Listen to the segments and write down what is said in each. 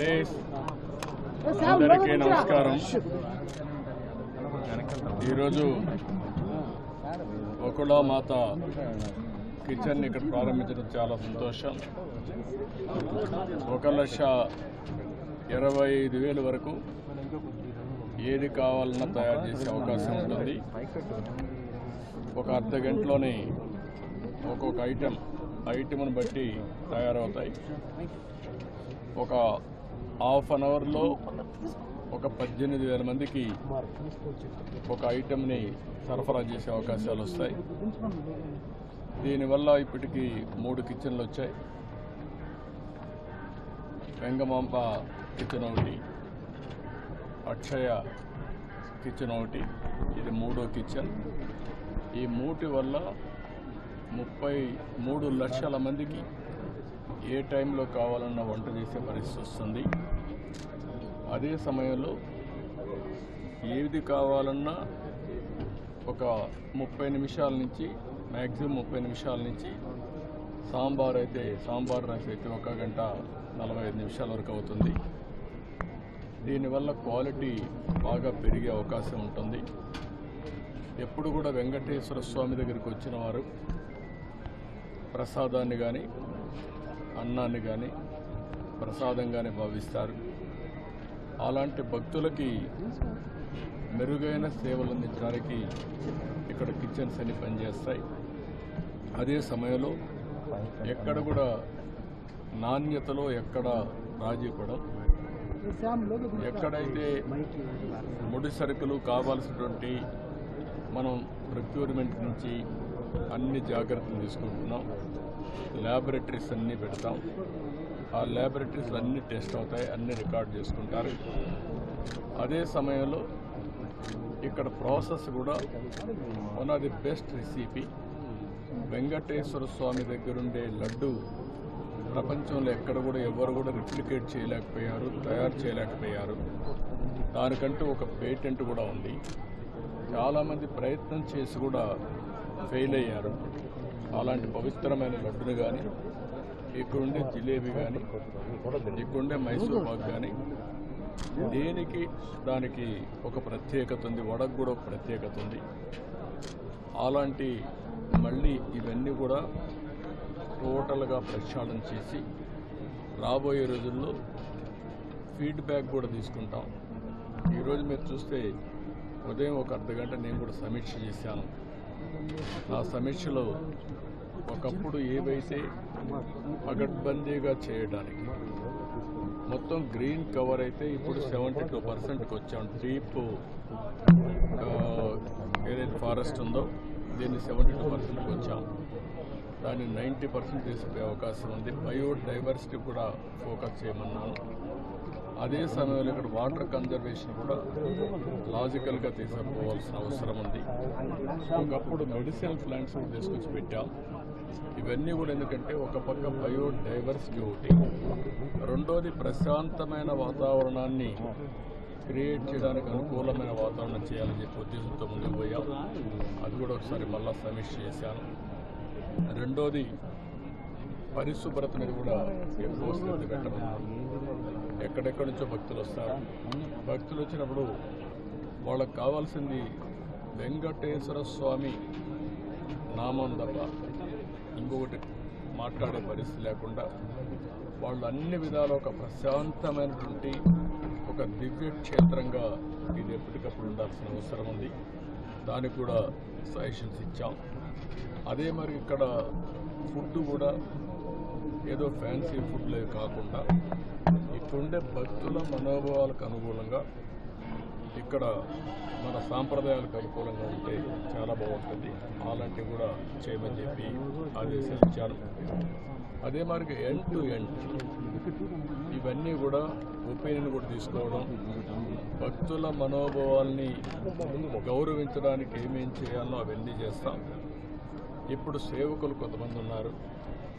Please అందరికీ నమస్కారం. ఈరోజు మాత కిచెన్ ఇక్కడ ప్రారంభించడం చాలా సంతోషం. ఒక లక్ష ఇరవై ఐదు వేలు వరకు ఏది కావాలన్నా తయారు చేసే అవకాశం ఉంటుంది. ఒక అర్ధ గంటలోనే ఒక్కొక్క ఐటెం ఐటెంను బట్టి తయారవుతాయి. ఒక హాఫ్ అన్ అవర్లో ఒక పద్దెనిమిది వేల మందికి ఒక ఐటెంని సరఫరా చేసే అవకాశాలు వస్తాయి. దీనివల్ల ఇప్పటికీ మూడు కిచెన్లు వచ్చాయి. వెంగమాంప కిచెన్ ఒకటి అక్షయ కిచెన్ ఒకటి ఇది మూడో కిచెన్. ఈ మూటి వల్ల ముప్పై మూడు లక్షల మందికి ఏ టైంలో కావాలన్నా వంట చేసే పరిస్థితి వస్తుంది. అదే సమయంలో ఏది కావాలన్నా ఒక ముప్పై నిమిషాల నుంచి మ్యాక్సిమం ముప్పై నిమిషాల నుంచి సాంబార్ అయితే సాంబార్ రైస్ అయితే ఒక గంట నలభై ఐదు నిమిషాల వరకు అవుతుంది. దీనివల్ల క్వాలిటీ బాగా పెరిగే అవకాశం ఉంటుంది. ఎప్పుడు కూడా వెంకటేశ్వర స్వామి దగ్గరికి వచ్చిన వారు ప్రసాదాన్ని కానీ అన్నాన్ని కానీ ప్రసాదంగానే భావిస్తారు. అలాంటి భక్తులకి మెరుగైన సేవలు అందించడానికి ఇక్కడ కిచెన్స్ అన్ని పనిచేస్తాయి. అదే సమయంలో ఎక్కడ కూడా నాణ్యతలో ఎక్కడ రాజీ పడం ఎక్కడైతే ముడి సరుకులు కావాల్సినటువంటి మనం ప్రొక్యూర్మెంట్ నుంచి అన్ని జాగ్రత్తలు తీసుకుంటున్నాం. ల్యాబొరేటరీస్ అన్నీ పెడతాం. ఆ ల్యాబొరేటరీస్ అన్నీ టెస్ట్ అవుతాయి అన్నీ రికార్డ్ చేసుకుంటారు. అదే సమయంలో ఇక్కడ ప్రాసెస్ కూడా one of the best recipe Venkateswara Swamy దగ్గరుండే లడ్డు ప్రపంచంలో ఎక్కడ కూడా ఎవరు కూడా రిప్లికేట్ చేయలేకపోయారు తయారు చేయలేకపోయారు. దానికంటూ ఒక పేటెంట్ కూడా ఉంది. చాలామంది ప్రయత్నం చేసి కూడా ఫెయిల్ అయ్యారు. అలాంటి పవిత్రమైన లడ్డును కానీ ఇక్కడుండే జిలేబీ కానీ ఇక్కడుండే మైసూర్ పాక్ కానీ దేనికి దానికి ఒక ప్రత్యేకత ఉంది వడకు కూడా ఒక ప్రత్యేకత ఉంది. అలాంటి మళ్ళీ ఇవన్నీ కూడా టోటల్గా ప్రక్షాళన చేసి రాబోయే రోజుల్లో ఫీడ్బ్యాక్ కూడా తీసుకుంటాం. ఈరోజు మీరు చూస్తే ఉదయం ఒక అర్ధ గంట నేను కూడా సమీక్ష చేశాను. నా సమీక్షలో ఒకప్పుడు ఏవైతే పగడ్బందీగా చేయడానికి. మొత్తం గ్రీన్ కవర్ అయితే ఇప్పుడు సెవెంటీ టూ పర్సెంట్కి వచ్చాం. డీప్ ఏదైతే ఫారెస్ట్ ఉందో దీన్ని సెవెంటీ టూ పర్సెంట్కి వచ్చాం. దాన్ని నైంటీ పర్సెంట్ తీసుకునే అవకాశం ఉంది. బయోడైవర్సిటీ కూడా ఫోకస్ చేయమన్నాను. అదే సమయంలో ఇక్కడ వాటర్ కన్జర్వేషన్ కూడా లాజికల్గా తీసుకుపోవాల్సిన అవసరం ఉంది. ఒకప్పుడు మెడిసినల్ ప్లాంట్స్ కూడా తీసుకొచ్చి పెట్టాం. ఇవన్నీ కూడా ఎందుకంటే ఒక పక్క బయోడైవర్సిటీ ఒకటి. రెండోది ప్రశాంతమైన వాతావరణాన్ని క్రియేట్ చేయడానికి అనుకూలమైన వాతావరణం చేయాలని చెప్పి ఉద్దేశంతో ముందుకు పోయాం. అది కూడా ఒకసారి మళ్ళా సమీక్ష చేశాను. రెండోది పరిశుభ్రత మీద కూడా ఎక్కువ శ్రద్ధ పెట్టడం. ఎక్కడెక్కడి నుంచో భక్తులు వస్తారు. భక్తులు వచ్చినప్పుడు వాళ్ళకి కావాల్సింది వెంకటేశ్వర స్వామి నామం తప్ప ఇంకొకటి మాట్లాడే పరిస్థితి లేకుండా వాళ్ళు అన్ని విధాలు ఒక ప్రశాంతమైనటువంటి ఒక దివ్య క్షేత్రంగా ఇది ఎప్పటికప్పుడు ఉండాల్సిన అవసరం ఉంది. దానికి కూడా సజెషన్స్ ఇచ్చాం. అదే మరి ఇక్కడ ఫుడ్ కూడా ఏదో ఫ్యాన్సీ ఫుడ్లే కాకుండా ఇక్కడుండే భక్తుల మనోభావాలకు అనుకూలంగా ఇక్కడ మన సాంప్రదాయాలకు అనుకూలంగా ఉంటే చాలా బాగుంటుంది. అలాంటివి కూడా చేయమని చెప్పి ఆదేశాలు ఇచ్చాను అదే మరి ఎండ్ టు ఎండ్ ఇవన్నీ కూడా ఒపీనియన్ కూడా తీసుకోవడం భక్తుల మనోభావాల్ని గౌరవించడానికి ఏమేం చేయాలో అవన్నీ చేస్తాం. ఇప్పుడు సేవకులు కొంతమంది ఉన్నారు.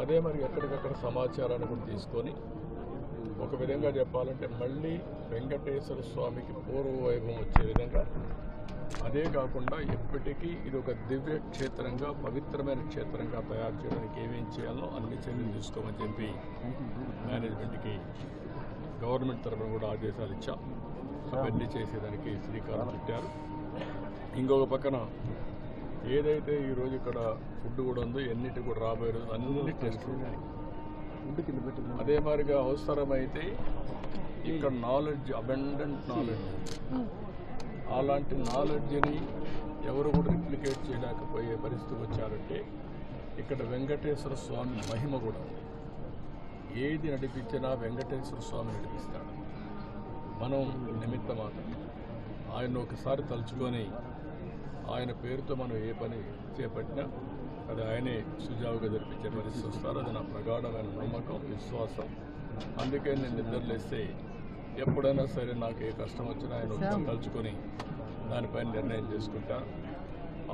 అదే మరి ఎక్కడికక్కడ సమాచారాన్ని కూడా తీసుకొని ఒక విధంగా చెప్పాలంటే మళ్ళీ వెంకటేశ్వర స్వామికి పూర్వ వైభవం వచ్చే విధంగా అదే కాకుండా ఎప్పటికీ ఇది ఒక దివ్య క్షేత్రంగా పవిత్రమైన క్షేత్రంగా తయారు చేయడానికి ఏమేం చేయాలో అన్ని చర్యలు తీసుకోమని చెప్పి మేనేజ్మెంట్కి గవర్నమెంట్ తరఫున కూడా ఆదేశాలు ఇచ్చాం. అవన్నీ చేసేదానికి శ్రీకారం చుట్టారు. ఇంకొక పక్కన ఏదైతే ఈరోజు ఇక్కడ ఫుడ్ కూడా ఉందో ఎన్నిటి కూడా రాబోయే రోజు అన్ని టెస్ట్ ఉన్నాయి. అదే మాదిరిగా అవసరమైతే ఇక్కడ నాలెడ్జ్ అబెండెంట్ నాలెడ్జ్. అలాంటి నాలెడ్జ్ని ఎవరు కూడా రిప్లికేట్ చేయలేకపోయే పరిస్థితి వచ్చారంటే ఇక్కడ వెంకటేశ్వర స్వామి మహిమ కూడా. ఏది నడిపించినా వెంకటేశ్వర స్వామి నడిపిస్తాడు. మనం నిమిత్త మాత్రం ఆయన ఒకసారి తలుచుకొని ఆయన పేరుతో మనం ఏ పని చేపట్టినా అది ఆయనే సుజావుగా జరిపించే పరిస్థితి వస్తారు అది నా ప్రగాఢమైన నమ్మకం విశ్వాసం. అందుకే నేను నిద్రలేస్తే ఎప్పుడైనా సరే నాకు ఏ కష్టం వచ్చినా ఆయన తలుచుకొని దానిపైన నిర్ణయం చేసుకుంటా.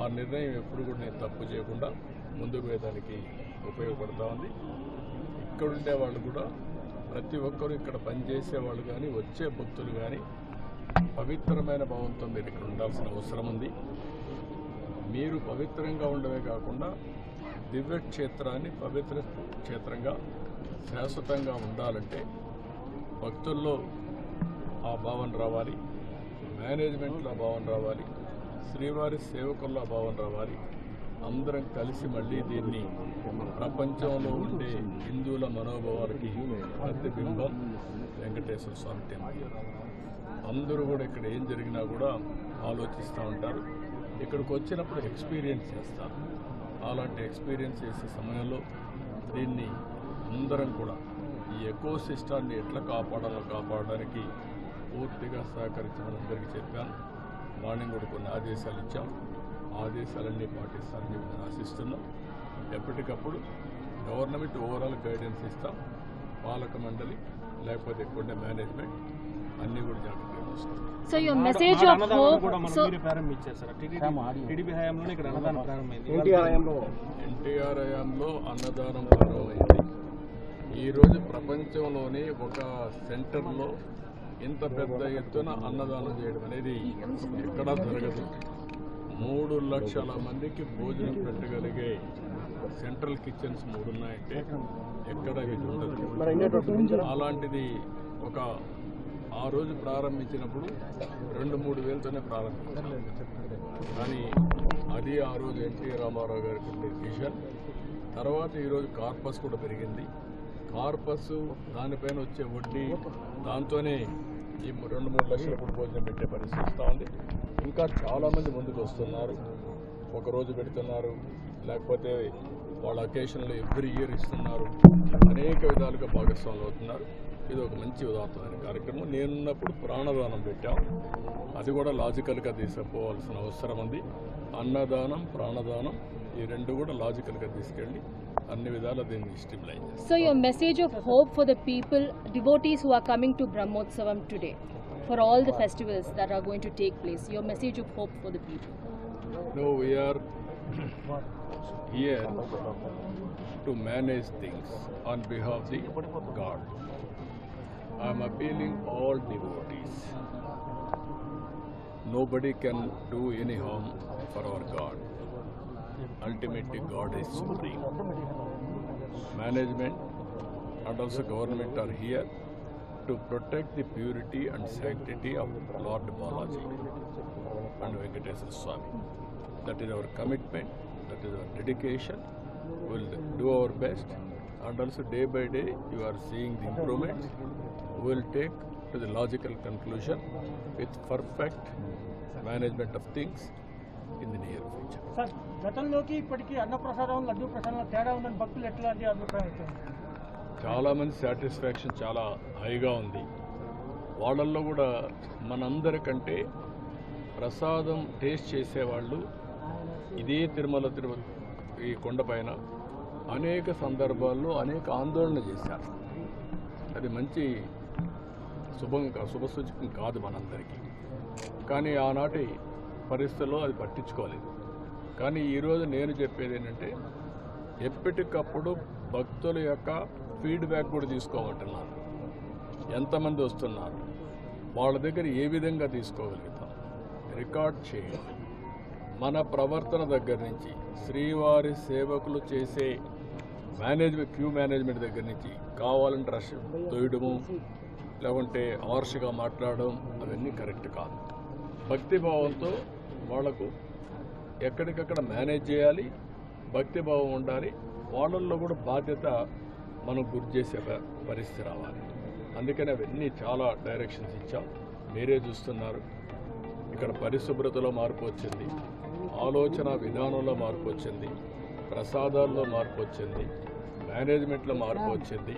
ఆ నిర్ణయం ఎప్పుడు కూడా నేను తప్పు చేయకుండా ముందుకు పోయేదానికి ఉపయోగపడతా ఉంది. ఇక్కడ ఉండే వాళ్ళు కూడా ప్రతి ఒక్కరూ ఇక్కడ పనిచేసే వాళ్ళు కానీ వచ్చే భక్తులు కానీ పవిత్రమైన భావంతో మీరు ఇక్కడ ఉండాల్సిన అవసరం ఉంది. మీరు పవిత్రంగా ఉండమే కాకుండా దివ్య క్షేత్రాన్ని పవిత్ర క్షేత్రంగా శాశ్వతంగా ఉండాలంటే భక్తుల్లో ఆ భావన రావాలి మేనేజ్మెంట్లో ఆ భావన రావాలి శ్రీవారి సేవకుల్లో ఆ భావన రావాలి. అందరం కలిసి మళ్ళీ దీన్ని ప్రపంచంలో ఉండే హిందువుల మనోభావాలకి ప్రతిబింబం వెంకటేశ్వర స్వామి టెంపుల్. అందరూ కూడా ఇక్కడ ఏం జరిగినా కూడా ఆలోచిస్తూ ఉంటారు. ఇక్కడికి వచ్చినప్పుడు ఎక్స్పీరియన్స్ చేస్తారు. అలాంటి ఎక్స్పీరియన్స్ చేసే సమయంలో దీన్ని అందరం కూడా ఈ ఎకో సిస్టాన్ని ఎట్లా కాపాడాలో కాపాడడానికి పూర్తిగా సహకరించమని అందరికీ చెప్పాను. మార్నింగ్ కూడా కొన్ని ఆదేశాలు ఇచ్చాం. ఆదేశాలన్నీ పాటిస్తారని చెప్పి నేను ఆశిస్తున్నాం ఎప్పటికప్పుడు గవర్నమెంట్ ఓవరాల్ గైడెన్స్ ఇస్తాం. పాలక మండలి లేకపోతే కొన్ని మేనేజ్మెంట్ అన్నీ కూడా సార్ టీడీపీ టీడీపీ హయాంలోనే ఇక్కడ అన్నదానం ప్రారంభమైంది. ఎన్టీఆర్ హయాంలో. అన్నదానం ప్రారంభమైంది. ఈరోజు ప్రపంచంలోనే ఒక సెంటర్లో ఇంత పెద్ద ఎత్తున అన్నదానం చేయడం అనేది ఎక్కడా జరగదు. మూడు లక్షల మందికి భోజనం పెట్టగలిగే సెంట్రల్ కిచెన్స్ మూడు ఉన్నాయంటే ఎక్కడ ఇది ఉండదు. అలాంటిది ఒక ఆ రోజు ప్రారంభించినప్పుడు రెండు మూడు వేలతోనే ప్రారంభించారు కానీ అది ఆ రోజు ఎన్టీ రామారావు గారికి ఉండే విజన్ తర్వాత ఈరోజు కార్పస్ కూడా పెరిగింది. కార్పస్ దానిపైన వచ్చే వడ్డీ దాంతోనే ఈ రెండు మూడు లక్షల కూడా భోజనం పెట్టే పరిస్థితి వస్తూ ఉంది. ఇంకా చాలామంది ముందుకు వస్తున్నారు. ఒకరోజు పెడుతున్నారు. లేకపోతే వాళ్ళ అకేషన్లో ఎవ్రీ ఇయర్ ఇస్తున్నారు. అనేక విధాలుగా భాగస్వాములు అవుతున్నారు. ఇది ఒక మంచి ఉదాహరణ. కార్యక్రమం నేనున్నప్పుడు ప్రాణదానం పెట్టాం. అది కూడా లాజికల్గా తీసుకుపోవాల్సిన అవసరం ఉంది. అన్నదానం ప్రాణదానం ఈ రెండు కూడా లాజికల్గా తీసుకెళ్ళి అన్ని విధాలా దీన్ని streamline so your message of hope for the people devotees who are coming to Brahmotsavam today for all the festivals that are going to take place your message of hope for the people no we're here to manage things on behalf the God I am appealing all devotees. Nobody can do any harm for our God. Ultimately, God is supreme. Management and also government are here to protect the purity and sanctity of Lord Balaji and Venkateswara Swami. That is our commitment, that is our dedication. We'll do our best, and also day by day you are seeing the improvement will take to the logical conclusion with perfect management of things in the near future గతంలోకి ఇప్పటికీ అన్నప్రసాదం లడ్డు ప్రసాదం తేడా ఉందని భక్తులు ఎట్లాంటి అభిప్రాయం చాలామంది సాటిస్ఫాక్షన్ చాలా హైగా ఉంది. వాళ్ళల్లో కూడా మనందరికంటే ప్రసాదం టేస్ట్ చేసేవాళ్ళు ఇదే తిరుమల తిరుమల ఈ కొండపైన. అనేక సందర్భాల్లో అనేక ఆందోళన చేశారు. అది మంచి శుభం శుభసూచకం కాదు మనందరికీ. కానీ ఆనాటి పరిస్థితుల్లో అది పట్టించుకోలేదు. కానీ ఈరోజు నేను చెప్పేది ఏంటంటే ఎప్పటికప్పుడు భక్తుల యొక్క ఫీడ్బ్యాక్ కూడా తీసుకోమంటున్నాను ఎంతమంది వస్తున్నారు వాళ్ళ దగ్గర ఏ విధంగా తీసుకోగలుగుతాం రికార్డ్ చేయాలి మన ప్రవర్తన దగ్గర నుంచి శ్రీవారి సేవకులు చేసే మేనేజ్మెంట్ క్యూ మేనేజ్మెంట్ దగ్గర నుంచి కావాలంటే రష్ తోయడము లేకుంటే హార్ష్గా మాట్లాడడం అవన్నీ కరెక్ట్ కాదు. భక్తిభావంతో వాళ్ళకు ఎక్కడికక్కడ మేనేజ్ చేయాలి భక్తిభావం ఉండాలి వాళ్ళల్లో కూడా బాధ్యత మనం గుర్తు చేసే ప- పరిస్థితి రావాలి. అందుకని అవన్నీ చాలా డైరెక్షన్స్ ఇచ్చాం. మీరే చూస్తున్నారు. ఇక్కడ పరిశుభ్రతలో మార్పు వచ్చింది. ఆలోచన విధానంలో మార్పు వచ్చింది. ప్రసాదాల్లో మార్పు వచ్చింది. మేనేజ్మెంట్లో మార్పు వచ్చింది.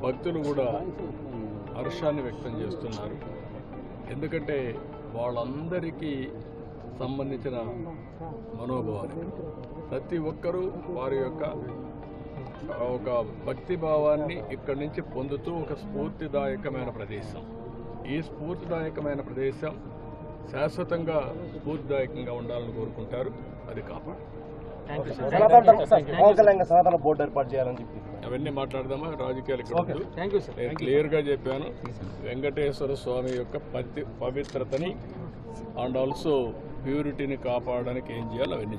భక్తులు కూడా హర్షాన్ని వ్యక్తం చేస్తున్నారు. ఎందుకంటే వాళ్ళందరికీ సంబంధించిన మనోభావాలు. ప్రతి ఒక్కరూ వారి యొక్క ఒక భక్తి భావాన్ని ఇక్కడి నుంచి పొందుతూ ఒక స్ఫూర్తిదాయకమైన ప్రదేశం. ఈ స్ఫూర్తిదాయకమైన ప్రదేశం శాశ్వతంగా స్ఫూర్తిదాయకంగా ఉండాలని కోరుకుంటారు. అది కాపాడు. సనాతన ధర్మ- సార్, పవన్ కళ్యాణ్ గారు సనాతన బోర్డు ఏర్పాటు చేయాలని చెప్పి. అవన్నీ మాట్లాడదామా? రాజకీయాలు ఇక్కడ నేను క్లియర్గా చెప్పాను. వెంకటేశ్వర స్వామి యొక్క పతి పవిత్రతని అండ్ ఆల్సో ప్యూరిటీని కాపాడడానికి ఏం చేయాలో అవన్నీ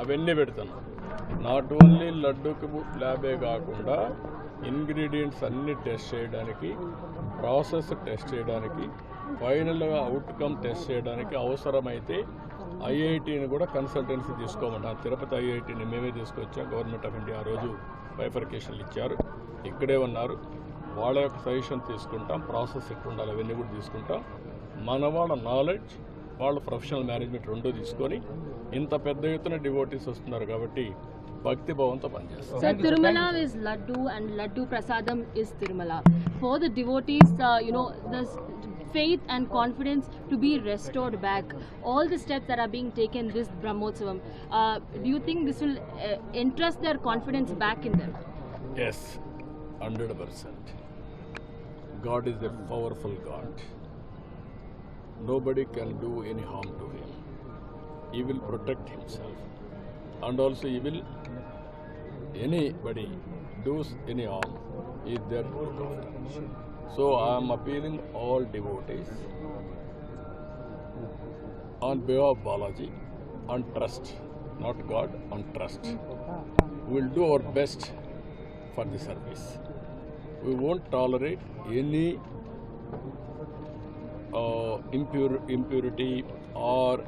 అవన్నీ పెడతాను. నాట్ ఓన్లీ లడ్డూకి ల్యాబే కాకుండా ఇంగ్రీడియంట్స్ అన్ని టెస్ట్ చేయడానికి ప్రాసెస్ టెస్ట్ చేయడానికి ఫైనల్గా అవుట్కమ్ టెస్ట్ చేయడానికి అవసరమైతే ఐఐటిని కూడా కన్సల్టెన్సీ తీసుకోమన్నారు. తిరుపతి ఐఐటిని మేమే తీసుకొచ్చాం. గవర్నమెంట్ ఆఫ్ ఇండియా ఆ రోజు బైఫర్కేషన్లు ఇచ్చారు. ఇక్కడే ఉన్నారు. వాళ్ళ యొక్క సజెషన్ తీసుకుంటాం. ప్రాసెస్ ఎట్లుండాలి అవన్నీ కూడా తీసుకుంటాం. మన వాళ్ళ నాలెడ్జ్ వాళ్ళ ప్రొఫెషనల్ మేనేజ్మెంట్ రెండూ తీసుకొని ఇంత పెద్ద ఎత్తున డివోటీస్ వస్తున్నారు కాబట్టి భక్తి భావంతో పనిచేస్తాం. Sir, Tirumala is Laddu and Laddu Prasadam is Tirumala. For the devotees, uh, you know, the s- faith and confidence to be restored back. All the steps that are being taken this Brahmotsavam, uh, do you think this will uh, interest their confidence back in them? Yes, 100%. God is a powerful God. Nobody can do any harm to him. He will protect himself. And also he will, anybody does any harm, is there to so I am appealing all devotees on behalf of Balaji, on trust, not God, on trust. We will do our best for the service. We won't tolerate any uh, impure, impurity or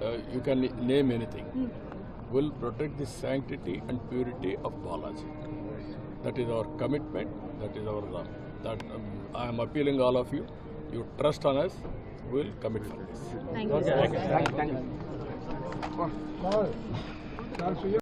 uh, you can name anything. We'll protect the sanctity and purity of Balaji. That is our commitment, that is our love that um, I am appealing all of you. You trust on us, we will commit for this. Thank you. Thank you. Thank you. Thank you.